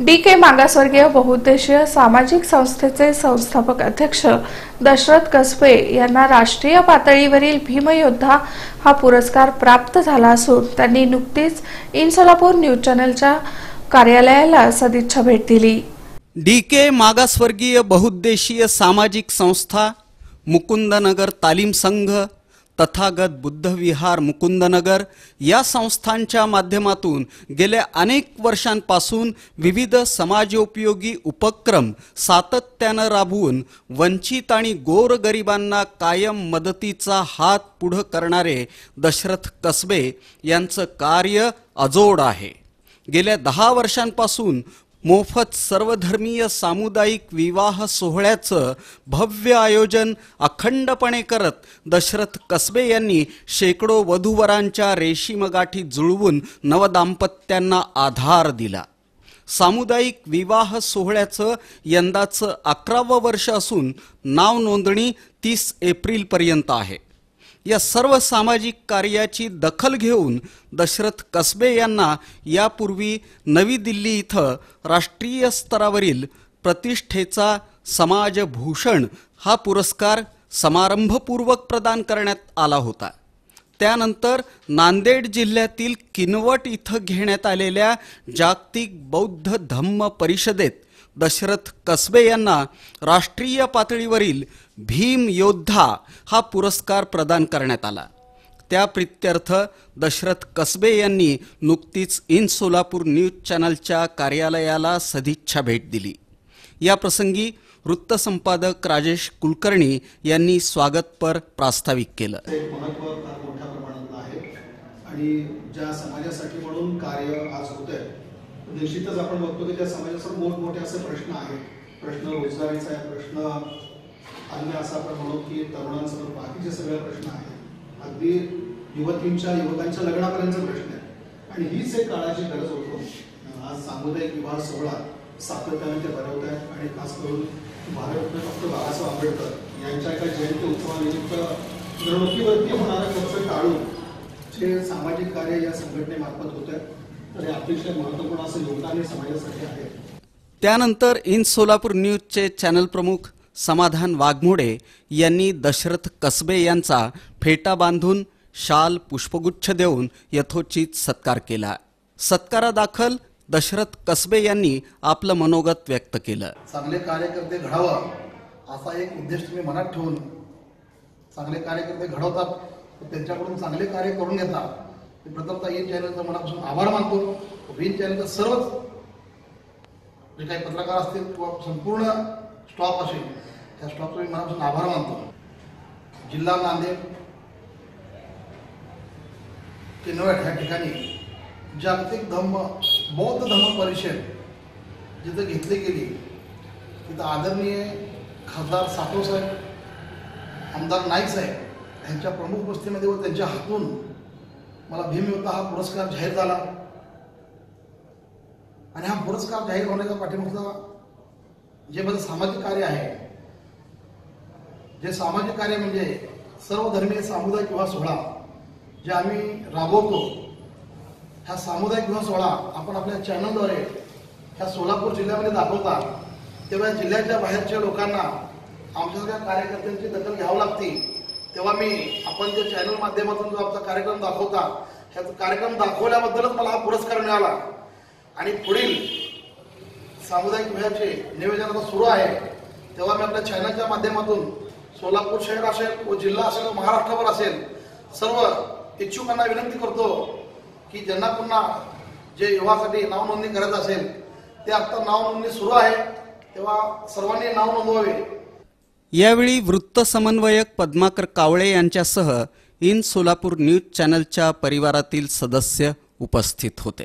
D के मागासवर्गीय बहुउद्देशीय सामाजिक संस्थेचे संस्थापक अध्यक्ष दशरथ कसबे यांना राष्ट्रीय पातळीवरील भीमयोद्धा हा पुरस्कार प्राप्त झाला असून त्यांनी नुकतीच इन सोलापूर न्यूज चॅनलच्या कार्यालयाला सदिच्छा भेट दिली. डी के मागासवर्गीय बहुउद्देशीय सामाजिक संस्था मुकुंदनगर तालीम संघ तथागत बुद्धविहार मुकुंदनगर या संस्थांच्या माध्यमातून गेल्या अनेक वर्षांपासून विविध समाजोपयोगी उपक्रम सातत्यानं राबवून वंचित आणि गोरगरिबांना कायम मदतीचा हात पुढं करणारे दशरथ कसबे यांचं कार्य अजोड आहे. गेल्या दहा वर्षांपासून मोफत सर्वधर्मीय सामुदायिक विवाह सोहळ्याचं भव्य आयोजन अखंडपणे करत दशरथ कसबे यांनी शेकडो वधूवरांच्या रेशीमगाठी जुळवून नवदाम्पत्यांना आधार दिला. सामुदायिक विवाह सोहळ्याचं यंदाचं अकरावं वर्ष असून नाव नोंदणी तीस एप्रिलपर्यंत आहे. या सर्व सामाजिक कार्याची दखल घेऊन दशरथ कसबे यांना यापूर्वी नवी दिल्ली इथं राष्ट्रीय स्तरावरील प्रतिष्ठेचा समाजभूषण हा पुरस्कार समारंभपूर्वक प्रदान करण्यात आला होता. त्यानंतर नांदेड जिल्ह्यातील किनवट इथं घेण्यात आलेल्या जागतिक बौद्ध धम्म परिषदेत दशरथ कसबे यांना राष्ट्रीय पातळीवरील भीम योद्धा हा पुरस्कार प्रदान करण्यात आला. त्या प्रित्यर्थ दशरथ कसबे यांनी नुकतीच इन सोलापूर न्यूज चॅनलच्या कार्यालयाला सदिच्छा भेट दिली. या प्रसंगी वृत्तसंपादक राजेश कुलकर्णी यांनी स्वागतपर प्रास्ताविक केलं. आणि ज्या समाजासाठी म्हणून कार्य आज होत आहे निश्चितच आपण बघतो की त्या समाजासमोर मोठमोठे असे प्रश्न आहेत. प्रश्न रोजगारीचा आहे प्रश्न अन्य असा आपण म्हणू की तरुणांसमोर बाकीचे सगळे प्रश्न आहेत. अगदी युवतींच्या युवकांच्या लग्नापर्यंत प्रश्न आहे आणि हीच एक काळाची गरज होतो. आज सामुदायिक विवाह सोहळा सातत्याने ते भरवत आहेत आणि खास करून भारतरत्न डॉक्टर बाबासाहेब आंबेडकर यांच्या एका जयंती उत्सवानिमित्त मिरवणुकीवरती होणारा खर्च टाळून जे सामाजिक कार्य या संघटनेमार्फत होत आहे तर अतिशय महत्त्वपूर्ण असं योगदान समाजासाठी आहे. त्यानंतर इन सोलापूर न्यूजचे चॅनल प्रमुख समाधान वाघमोडे यांनी दशरथ कसबे यांचा फेटा बांधून शाल पुष्पगुच्छ देऊन यथोचित सत्कार केला. सत्कारादाखल दशरथ कसबे यांनी आपलं मनोगत व्यक्त केलं. चांगले कार्यकर्ते घडावं असा एक उद्देश तुम्ही मनात ठेवून चांगले कार्यकर्ते घडवतात त्यांच्याकडून चांगले कार्य करून घेतात मी प्रथमतः इन चॅनलचा मनापासून आभार मानतो. वीन चॅनलचा सर्वच जे काही पत्रकार असतील किंवा संपूर्ण स्टॉप असेल त्या स्टॉपचा मी मनापासून आभार मानतो. जिल्हा नांदेड किनवट ह्या ठिकाणी जागतिक धम्म बौद्ध धम्म परिषद जिथं घेतली गेली तिथं आदरणीय खासदार साठव साहेब आमदार नाईक साहेब यांच्या प्रमुख उपस्थितीमध्ये व त्यांच्या हातून मला भीमयोद्धा हा पुरस्कार जाहीर झाला. आणि हा पुरस्कार जाहीर होण्याचा पाठिंबा जे माझं सामाजिक कार्य आहे जे सामाजिक कार्य म्हणजे सर्व धर्मीय सामुदायिक विवाह सोहळा जे आम्ही राबवतो ह्या सामुदायिक विवाह सोहळा आपण आपल्या चॅनलद्वारे ह्या सोलापूर जिल्ह्यामध्ये दाखवता तेव्हा जिल्ह्याच्या बाहेरच्या लोकांना आमच्यासारख्या कार्यकर्त्यांची दखल घ्यावी लागते. तेव्हा मी आपण जे चॅनल माध्यमातून जो आमचा कार्यक्रम दाखवता ह्या कार्यक्रम दाखवल्याबद्दलच मला हा पुरस्कार मिळाला. आणि पुढील सामुदायिक विवाहाचे नियोजन आता सुरू आहे. तेव्हा मी आपल्या चॅनलच्या माध्यमातून सोलापूर शहर असेल व जिल्हा असेल व महाराष्ट्रावर असेल सर्व इच्छुकांना विनंती करतो की ज्यांना पुन्हा जे युवासाठी नाव नोंदणी करायचं असेल ते आता नाव नोंदणी सुरू आहे. तेव्हा सर्वांनी नाव नोंदवावे. यावेळी वृत्त समन्वयक पद्माकर कावळे यांच्यासह इन सोलापूर न्यूज चॅनलच्या परिवारातील सदस्य उपस्थित होते.